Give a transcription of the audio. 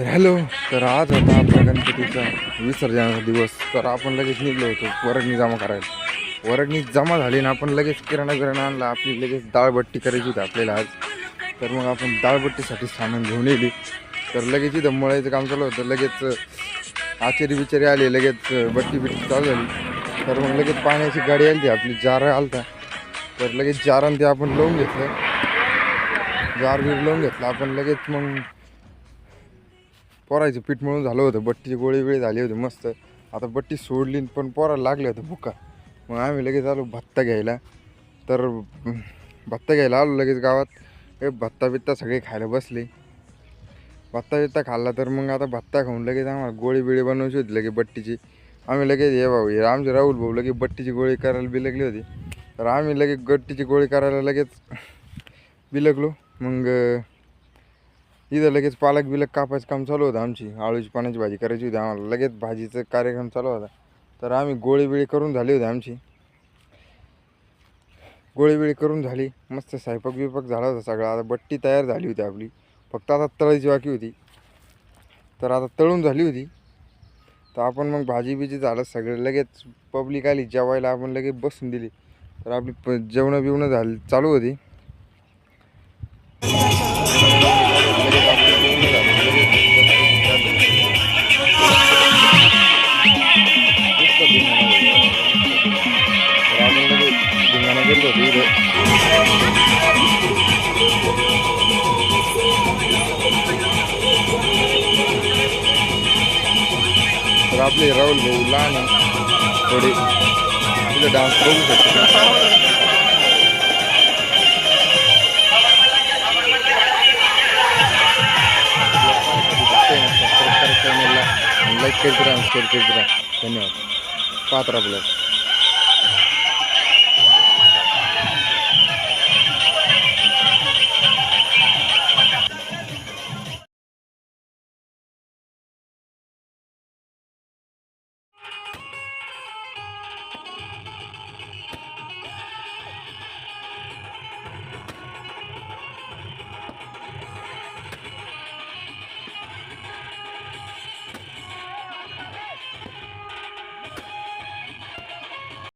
तर हॅलो तर आज होता आपला गणपतीचा विसर्जनाचा दिवस. तर आपण लगेच निघलो होतो वरडणी जमा करायला. वरडणी जमा झाली ना आपण लगेच किराणा बिराणा आणला. आपली लगेच डाळबट्टी करायची होती आपल्याला आज. तर मग आपण डाळबट्टीसाठी सामान घेऊन येली. तर लगेच इथं मळायचं काम चालू होतं. लगेच आचेरी बिचारी आले लगेच बट्टी बिट्टी चालू झाली. तर मग लगेच पाण्याची गाडी आली आपली जार आलता. तर लगेच जारान ते आपण लावून घेतलं. जार बीर लावून घेतलं. आपण लगेच मग पोरायचं पीठ मळून झालं होतं. बट्टीची गोळी वेळी झाली होती मस्त. आता बट्टी सोडली पण पोराला लागले होते भुका. मग आम्ही लगेच आलो भत्ता घ्यायला. तर भत्ता घ्यायला आलो लगेच गावात. हे भत्ता बित्ता सगळे खायला बसले. भत्ता बित्ता खाल्ला तर मग आता भत्ता खाऊन लगेच आम्हाला गोळी बिळी बनवायची होती लगेच बट्टीची. आम्ही लगेच हे भाऊ हे आमचे राहुल भाऊ लगेच बट्टीची गोळी करायला बिलगली होती. तर आम्ही लगेच गट्टीची गोळी करायला लगेच बिलगलो. मग इथं लगेच पालक बिलक कापायचं काम चालू होतं आमची. आळूची पाण्याची भाजी करायची होती आम्हाला. लगेच भाजीचं कार्यक्रम चालू होता. तर आम्ही गोळी बिळी करून झाली होती आमची. गोळीबिळी करून झाली. मस्त स्वयंपाक बिपाक झाला होता सगळा. आता बट्टी तयार झाली होती आपली. फक्त आता तळायची बाकी होती. तर आता तळून झाली होती. तर आपण मग भाजी बिजी झालं. सगळं लगेच पब्लिक आली. जेवायला आपण लगेच बसून दिली. तर आपली प जेवणं बिवणं झाली चालू होती. लगेच धिंगाणा गेलो होतो इथं तर आपले राहुल भाऊ लहान आहे थोडे तिथे डान्स बघू शकतो लाईक करीत राहा शेअर करीत राहा धन्यवाद पात्र आपल्याला